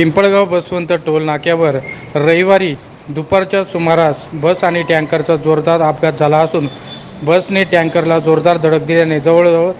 Pimpalgaon Baswant toll नाक्यावर रविवारी दुपारच्या सुमारास बस आणि टँकरचा जोरदार अपघात झाला असून बसने टँकरला जोरदार धडक दिल्याने जवळजवळ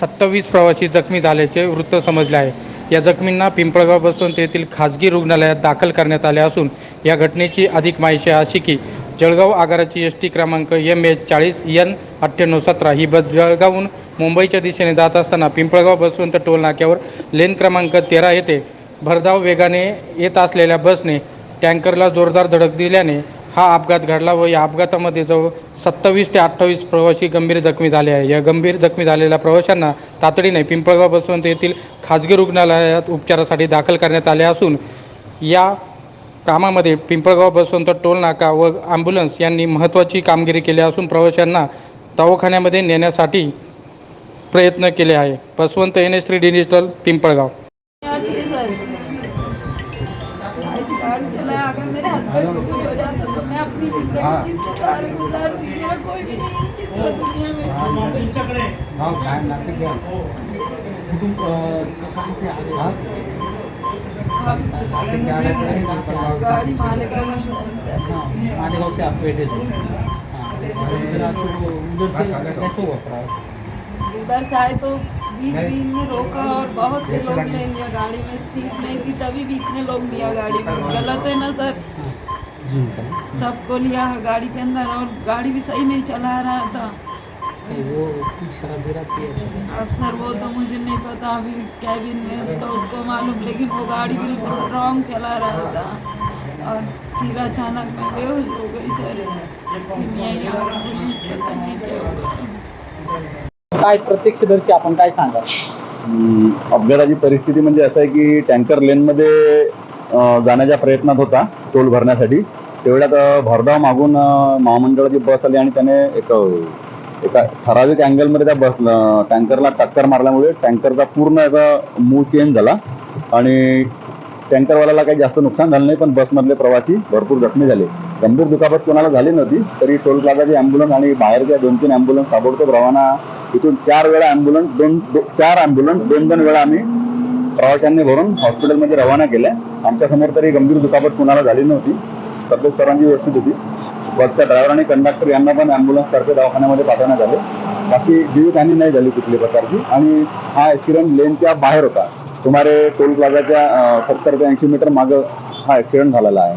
सत्तावीस प्रवासी जखमी झाल्याचे वृत्त समजले आहे. या जखमींना पिंपळगाव बसवंत येथील खाजगी रुग्णालयात दाखल करण्यात आले असून या घटनेची अधिक माहिती अशी की जळगाव आगाराची एस टी क्रमांक एम एच चाळीस एन अठ्ठ्याण्णव सतरा ही बस जळगावहून मुंबईच्या दिशेने जात असताना पिंपळगाव बसवंत टोल नाक्यावर लेन क्रमांक तेरा येथे भरधाव वेगाने येत असलेल्या बसने टँकरला जोरदार धडक दिल्याने हा अपघात घडला व या अपघातामध्ये जवळ सत्तावीस ते अठ्ठावीस प्रवासी गंभीर जखमी झाले आहे. या गंभीर जखमी झालेल्या प्रवाशांना तातडीने पिंपळगाव बसवंत येथील खाजगी रुग्णालयात उपचारासाठी दाखल करण्यात आले असून या कामामध्ये पिंपळगाव बसवंत टोल नाका व ॲम्ब्युलन्स यांनी महत्त्वाची कामगिरी केली असून प्रवाशांना दवाखान्यामध्ये नेण्यासाठी प्रयत्न केले आहे. Baswant N S three digital Pimpalgaon. मेरे हस्बैंड को कुछ हो जाता तो मैं अपनी जिंदगी किसके सहारे गुजारती मेरा कोई भी नहीं किस्मत दुनिया में गाड़ी मालेगांव स्टेशन से आई। मालेगांव से आप बैठे थे हाँ तो उधर से कैसे हुआ प्रयास उधर से आए तो बीच बीच में रोका और बहुत से लोग ले लिया गाड़ी में सीट नहीं थी तभी भी इतने लोग लिया गाड़ी में। गलत है ना सर? सबको लिया गाड़ी के अंदर और गाड़ी भी सही नहीं चला रहा था। वो शराब वगैरह अब सर वो तो मुझे नहीं पता अभी कैबिन में उसका उसको मालूम लेकिन वो गाड़ी बिल्कुल रॉन्ग चला रहा था। और फिर अचानक मैं बेहोश हो गई सर। फिर यहीं पता नहीं क्या हुआ। काय प्रत्यक्षदर्शी आपण काय सांगा अपघाताची परिस्थिती म्हणजे असं आहे की टँकर लेनमध्ये जाण्याच्या प्रयत्नात होता टोल भरण्यासाठी. तेवढ्यात भरधाव मागून महामंडळाची बस आली आणि त्याने एक एका ठराविक अँगलमध्ये त्या बस टँकरला टक्कर मारल्यामुळे टँकरचा पूर्ण याचा मूळ चेंज झाला. आणि टँकरवाल्याला काही जास्त नुकसान झालं नाही पण बसमधले प्रवासी भरपूर जखमी झाले. गंभीर दुखापत कोणाला झाली नव्हती तरी टोल प्लाझाची अँब्युलन्स आणि बाहेरच्या दोन तीन अँब्युलन्स ताबडतोब रवाना तिथून चार वेळा अँब्युलन्स दोन दो, चार अँब्युलन्स दोन दोन वेळा आम्ही प्रवाशांनी भरून हॉस्पिटलमध्ये रवाना केल्या आमच्यासमोर तरी गंभीर दुखापत कुणाला झाली नव्हती तब्येत सर्वांची व्यवस्थित होती. बसच्या ड्रायव्हर आणि कंडक्टर यांना पण अँब्युलन्स तर्फे दवाखान्यामध्ये पाठवण्यात आले. बाकी जीवितहानी नाही झाली कुठली प्रकारची. आणि हा ऍक्सिडेंट लेनच्या बाहेर होता. सुमारे टोल प्लाझाच्या सत्तर ते ऐंशी मीटर मागं हा ऍक्सिडेंट झालेला आहे.